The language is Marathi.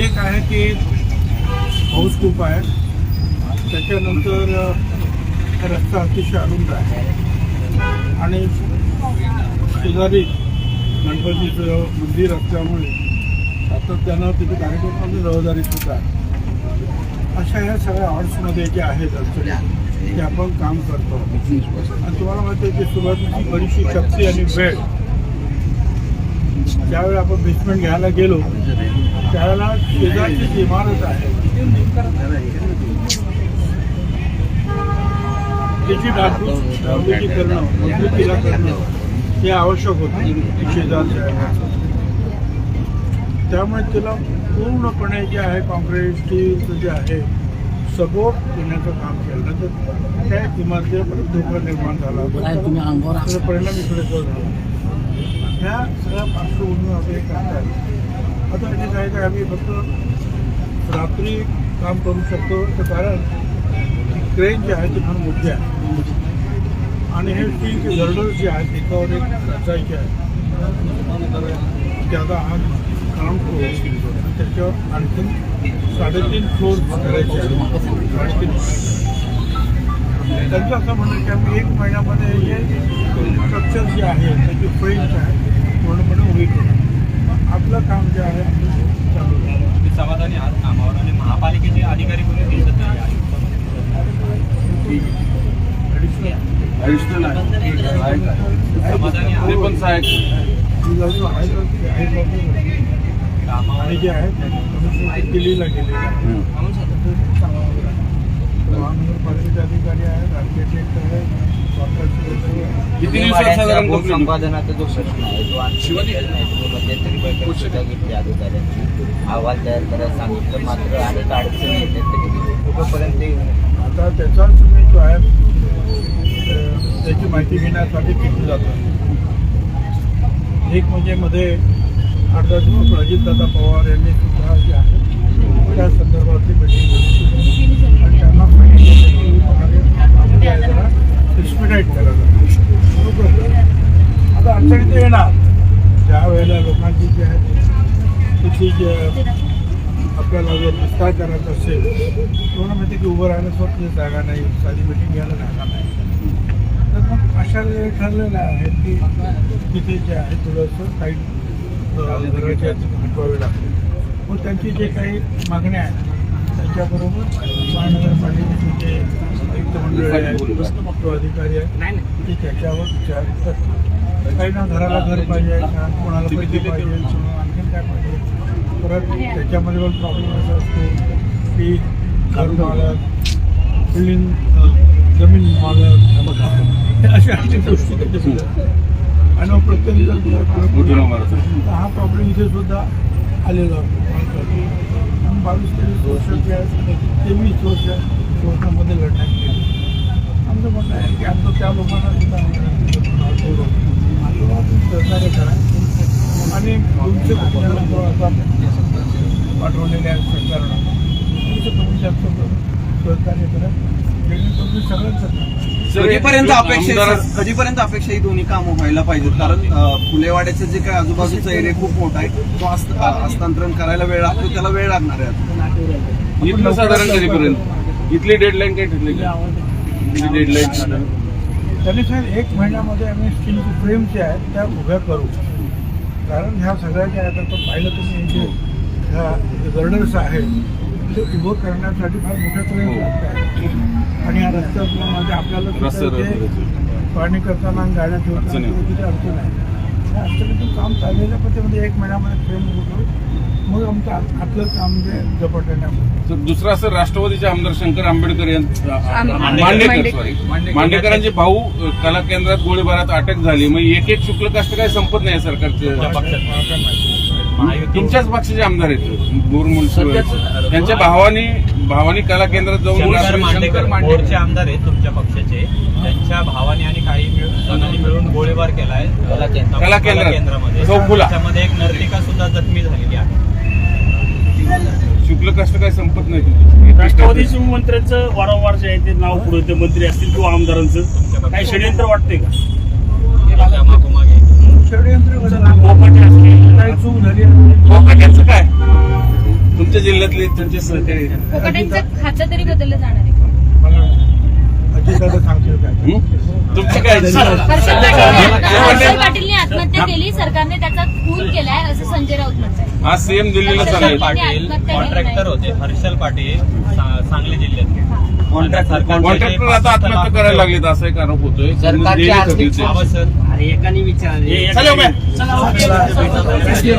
एक आहे की पाऊस खूप आहे. त्याच्यानंतर रस्ता अतिशय अरुंद आहे. आणि शेजारी गणपतीचं मंदिर असल्यामुळे सातत्यानं तिथे कार्यक्रमाची जबाबदारी सुद्धा अशा ह्या सगळ्या ऑर्ड्समध्ये जे आहेत अडचणी ते आपण काम करतो. आणि तुम्हाला माहिती आहे की सुरुवातीची बरीचशी शक्ती आणि वेळ ज्यावेळी आपण बेसमेंट घ्यायला गेलो त्यावेळेला शेजारची इमारत आहे त्याची डागडूज डागडुजी करणं मजबूतीला करणं हे आवश्यक होतं शेजारच्या. त्यामुळे तिला पूर्णपणे जे आहे काँक्रीट स्टीलचं जे आहे सपोर्ट देण्याचं काम केलं. नंतर त्या इमारतीला परत धोका निर्माण झाला. परिणाम इकडे झाला ह्या सगळ्या पार्श्वभूमीवर आपण हे करतात आता म्हणजे काय काय आम्ही फक्त रात्री काम करू शकतो. तर कारण क्रेन जी आहे ती फार मोठी आहे आणि हे पीक गर्डर जे आहेत एकावर एक रचायचे आहेत. ते आता आज काम करू आणि त्याच्यावर आणखीन साडेतीन फ्लोर करायचे आहेत. साडेतीन त्यांचं असं म्हणणं की आम्ही एक महिन्यामध्ये हे स्ट्रक्चर जे आहे त्याची फ्रेंच आहे पूर्णपणे उभी करू. आपलं काम जे आहे चालू आहे तुम्ही समाधानी आहात कामावर आणि महापालिकेचे अधिकारी कोणी दिसत नाही. आयुक्त Additional- ऍडिशनल आहे. समाधानी ते आहात पण सहाय्यक. ही जागा आहे तर ती आहे बाबा. आणि कामावर जे आहे ते दिल्लीला गेलेले आहे महानगरपालिकेचे अधिकारी आहेत आर्किटेक्ट आहेत कॉन्ट्रॅक्टर संपादनाचा जो प्रश्न आहे तो नाही. तुम्ही मध्यंतरी बैठक सुद्धा घेतली अधिकाऱ्यांची. अहवाल तयार करायला सांगितलं मात्र अनेक अडचणी येतात तरी कुठंपर्यंत ते येऊ नये. आता त्याचाच मी जो आहे त्याची माहिती घेण्यासाठी तिथे जातो. एक म्हणजे मध्ये दहा दिवस अजितदादा पवार यांनी सुद्धा जे आहे त्या संदर्भातली मीटिंग घेतली आणि त्यांना सांगितलं की एक्सपिडाईट करायला. आता अडचणी तर येणार. ज्या वेळेला लोकांची जी आहे तिची जे आपल्याला जर विस्तार करायचा असेल तुम्हाला माहिती की उभं राहण्यासाठी जागा नाही साधी मिटिंग घ्यायला जागा नाही. तर मग अशा ठरलेलं आहे की तिथे जे आहे थोडंसं काही हटवावे लागते मग त्यांची जे काही मागण्या आहेत त्यांच्याबरोबर महानगरपालिकेचे जे आयुक्त मंडळ आहेत तो अधिकारी आहेत ते त्याच्यावर विचार करतात काही ना घराला घर पाहिजे कोणाला पैसे पाहिजे आणखीन काय पाहिजे. परत त्याच्यामध्ये पण प्रॉब्लेम असा असतो की घर मालक बिल्डिंग जमीन मालक हे अशा अनेक गोष्टी असतात. आणि मग प्रत्येक तर हा प्रॉब्लेम इथे सुद्धा आलेला होतो आणि बावीस तेवीस वर्ष जे आहे तेवीस वर्ष कोर्टामध्ये लढण्यात गेली आमचं म्हणणं आहे की आमचं त्या लोकांना सुद्धा आम्ही विनंती करतो, आम्हाला सहकार्य करा आणि दोनशे कुटुंबाला जो आता पाठवलेले आहेत सरकारनं तुमचं कमी जास्त करून सहकार्य करा जेणेकरून सगळ्यांचं काम आहे. कधीपर्यंत अपेक्षा सर? कधीपर्यंत अपेक्षा ही दोन्ही कामं व्हायला पाहिजेत कारण फुलेवाड्याचं जे काही आजूबाजूचा एरिया खूप मोठा आहे तो हस्त- हस्तांतरण करायला वेळ लागतो त्याला वेळ लागणार आहे. इथलं साधारण कधीपर्यंत इथली डेडलाईन काय ठरली डेडलाईन त्यांनी साहेब एक महिन्यामध्ये आम्ही स्टीलची फ्रेम जे आहेत त्या उभ्या करू कारण ह्या सगळ्या ज्या आहेत आता पाहिलं तुम्ही जे ह्या गर्डर्स आहेत ते उभं करण्यासाठी फार मोठ्या प्रयत्न लागतात आणि या रस्त्यात म्हणजे आपल्याला. पाणी करताना गाड्या ठेवताना किती अडचण आहे. अडचणीतून काम चाललेलं पण त्यामध्ये एक महिन्यामध्ये फ्रेम करू मग आमचं आत- आतलं काम जे झपाट्याने तर दुसरा असं राष्ट्रवादीचे आमदार शंकर आंबेडकर मांडेकर. मांडेकरांचे भाऊ कला केंद्रात गोळीबारात अटक झाली. मग एक एक शुल्क कष्ट काय संपत नाही सरकारचे. तुमच्याच पक्षाचे आमदार आहेत. बोरमुल त्यांच्या भावानी भावानी कला केंद्रात जाऊन मांडेकर बोर्डचे आमदार आहेत तुमच्या पक्षाचे त्यांच्या भावाने आणि काही मिळून जणांनी मिळून गोळीबार केलाय कला केंद्र. कला केंद्रात. केंद्रामध्ये चौफुला. त्यामध्ये एक नर्तिका सुद्धा जखमी झालेली आहे शुक्ल कष्ट काय संपत नाही तुमचे. राष्ट्रवादीच्या मंत्र्यांचं वारंवार जे आहे ते नाव पुढे ते मंत्री असतील किंवा आमदारांचं काही षडयंत्र वाटते का त्या मागोमागे असतील बोकाट्याचं काय तुमचं बदलेत त्यांचे सहकारी फुकटांचं तरी बदललं जाणार आहे मला अजितदादा सांगतील काय हं? तुमची काय हर्षल पाटील हर्षल पाटीलने आत्महत्या केली सरकारने त्याचा खून केलाय असं संजय राऊत म्हणतात आज सीएम दिल्लीला चालले पाटील कॉन्ट्रॅक्टर होते. हर्षल पाटील सा- सांगली जिल्ह्यात. कॉन्ट्रॅक्टर कॉन्ट्रॅक्टर आता आत्महत्या करायला लागलेत असा एक आरोप होतोय. सरकारची देणे आर्थिक कधीचे. आवाज सर हे एकाने विचारले.